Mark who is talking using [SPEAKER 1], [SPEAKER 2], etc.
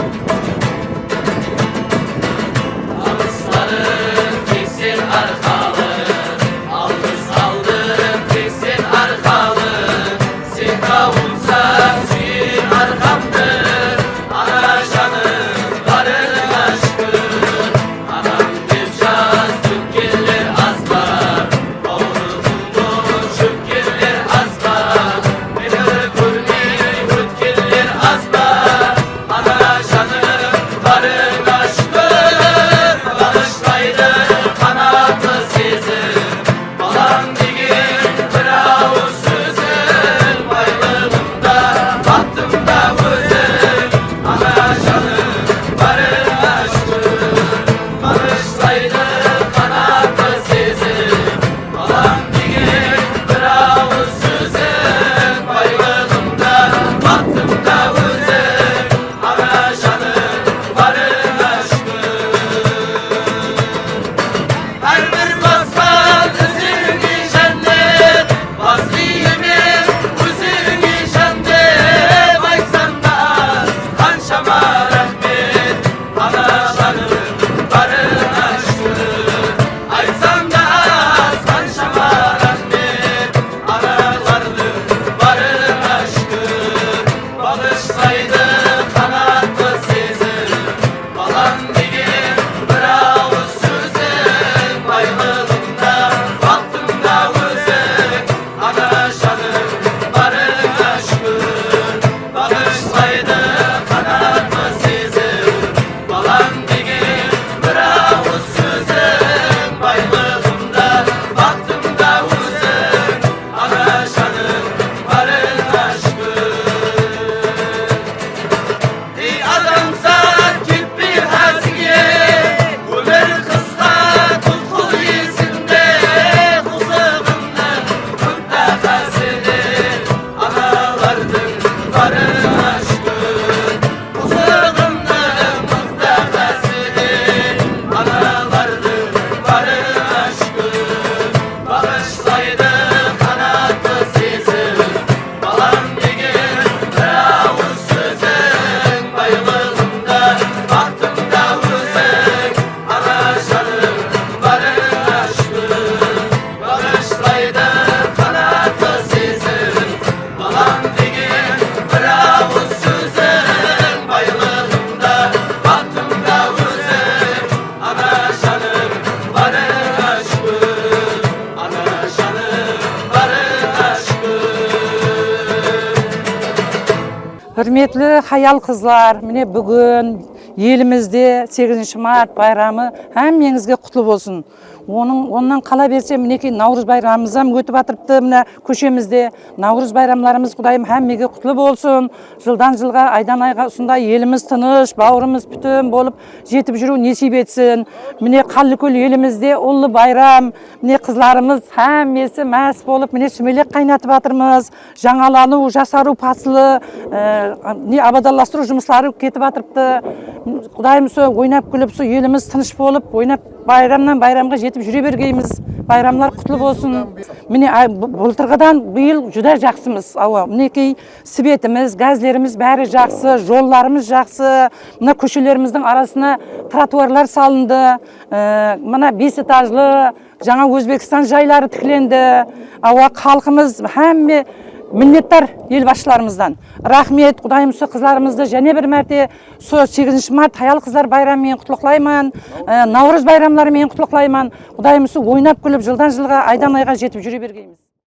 [SPEAKER 1] Thank you. Hare
[SPEAKER 2] Hürmetli hayal kızlar, mine bugün elimizde 8 mart bayramı hammangizga qutlug' bo'lsin Onun ondan qala berse mineki Navruz bayramımız ham ötüp atırıptı mine köşemizde. Navruz bayramlarımız Kudayım hammaga qutlug' bo'lsin. Жылдан жылға, aydan ayga ушундай elimiz тыныш, бауырымыз бүтүн болып жетіп жүру несип етсін. Міне Қаллыкөл елімізде ұлы байрам, міне қызларымыз hammasi мәс болып, міне сүмелек қайнатып жатырмыз. Жаңалану, жасару пасылы, ә, не абадалластыру жұмыстары кетіп жатырыпты. Құдайым со ойнап күліп, со еліміз тыныш болып, ойнап байрамнан байрамға жетіп жүре бергейміз. Байрамлар құтлы болсын. Міне ай, б- былтырғыдан биыл жүдә жақсымыз. Ауа, мінекей светіміз, газлеріміз бәрі жақсы, жолларымыз жақсы. Мына көшелеріміздің арасына тротуарлар салынды. Ә, мына бес этажлы жаңа Өзбекстан жайлары тікленді. Ауа, халқымыз һәмме Миннеттар ел басшыларымыздан. Рахмет, Құдайым қызларымызды және бір мәрте со 8 март аял қыздар байрамымен құтлықлаймын, ә, Наурыз байрамларымен құтлықлаймын. Құдайым со ойнап күліп жылдан жылға, айдан айға жетіп жүре бергейміз.